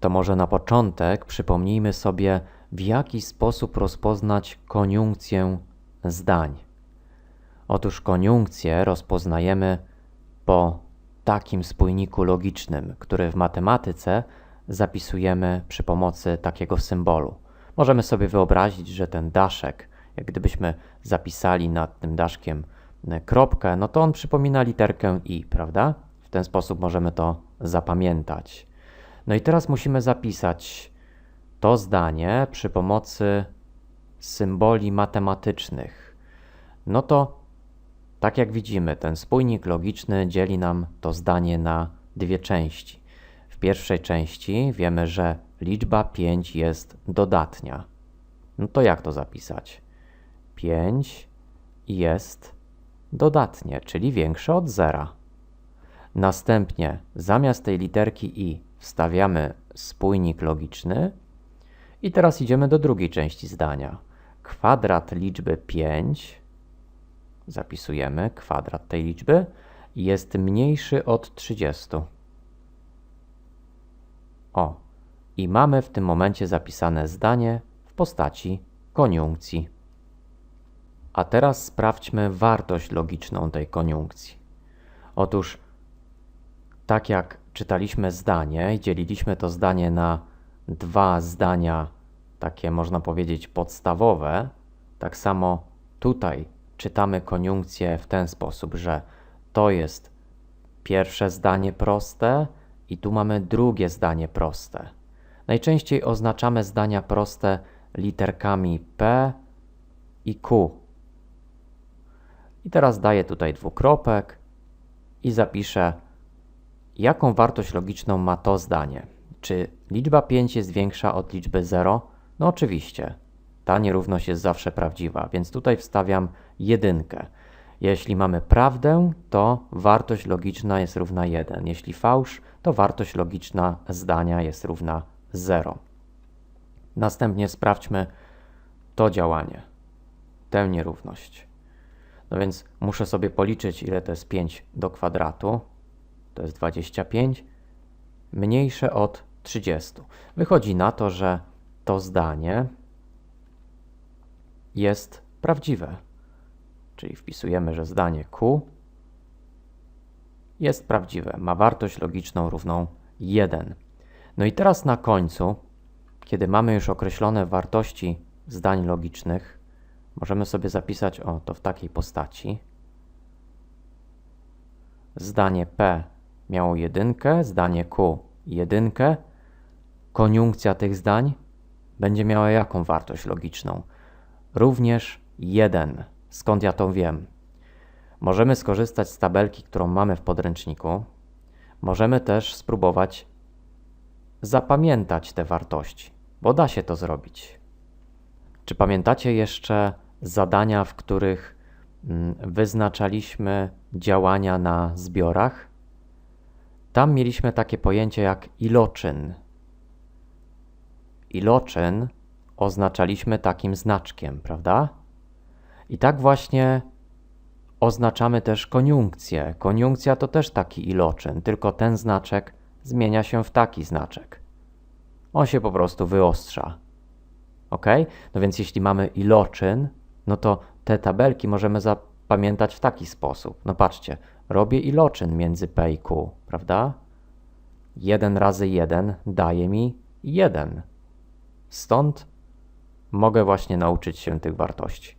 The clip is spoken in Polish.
To może na początek przypomnijmy sobie, w jaki sposób rozpoznać koniunkcję zdań. Otóż koniunkcję rozpoznajemy po takim spójniku logicznym, który w matematyce zapisujemy przy pomocy takiego symbolu. Możemy sobie wyobrazić, że ten daszek, jak gdybyśmy zapisali nad tym daszkiem e, kropkę, no to on przypomina literkę i, prawda? W ten sposób możemy to zapamiętać. No i teraz musimy zapisać to zdanie przy pomocy symboli matematycznych. No to tak jak widzimy, ten spójnik logiczny dzieli nam to zdanie na dwie części. W pierwszej części wiemy, że liczba 5 jest dodatnia. No to jak to zapisać? 5 jest dodatnie, czyli większe od zera. Następnie zamiast tej literki i wstawiamy spójnik logiczny i teraz idziemy do drugiej części zdania. Kwadrat liczby 5 zapisujemy kwadrat tej liczby jest mniejszy od 30. O, i mamy w tym momencie zapisane zdanie w postaci koniunkcji. A teraz sprawdźmy wartość logiczną tej koniunkcji. Otóż, tak jak czytaliśmy zdanie i dzieliliśmy to zdanie na dwa zdania, takie można powiedzieć podstawowe, tak samo tutaj czytamy koniunkcję w ten sposób, że to jest pierwsze zdanie proste i tu mamy drugie zdanie proste. Najczęściej oznaczamy zdania proste literkami P i Q. I teraz daję tutaj dwukropek i zapiszę, jaką wartość logiczną ma to zdanie. Czy liczba 5 jest większa od liczby 0? No oczywiście. Ta nierówność jest zawsze prawdziwa, więc tutaj wstawiam jedynkę. Jeśli mamy prawdę, to wartość logiczna jest równa 1. Jeśli fałsz, to wartość logiczna zdania jest równa 0. Następnie sprawdźmy to działanie, tę nierówność. No więc muszę sobie policzyć, ile to jest 5 do kwadratu. To jest 25, mniejsze od 30. Wychodzi na to, że to zdanie jest prawdziwe. Czyli wpisujemy, że zdanie Q jest prawdziwe, ma wartość logiczną równą 1. No i teraz na końcu, kiedy mamy już określone wartości zdań logicznych, możemy sobie zapisać o to w takiej postaci. Zdanie P miało jedynkę, zdanie Q jedynkę. Koniunkcja tych zdań będzie miała jaką wartość logiczną? Również 1. Skąd ja to wiem? Możemy skorzystać z tabelki, którą mamy w podręczniku. Możemy też spróbować zapamiętać te wartości, bo da się to zrobić. Czy pamiętacie jeszcze zadania, w których mm, wyznaczaliśmy działania na zbiorach? Tam mieliśmy takie pojęcie jak iloczyn. Iloczyn oznaczaliśmy takim znaczkiem, prawda? I tak właśnie oznaczamy też koniunkcję. Koniunkcja to też taki iloczyn, tylko ten znaczek zmienia się w taki znaczek. On się po prostu wyostrza. Ok? No więc jeśli mamy iloczyn, no to te tabelki możemy zapamiętać w taki sposób. No patrzcie, robię iloczyn między P i Q, prawda? 1 razy 1 daje mi 1. Stąd mogę właśnie nauczyć się tych wartości.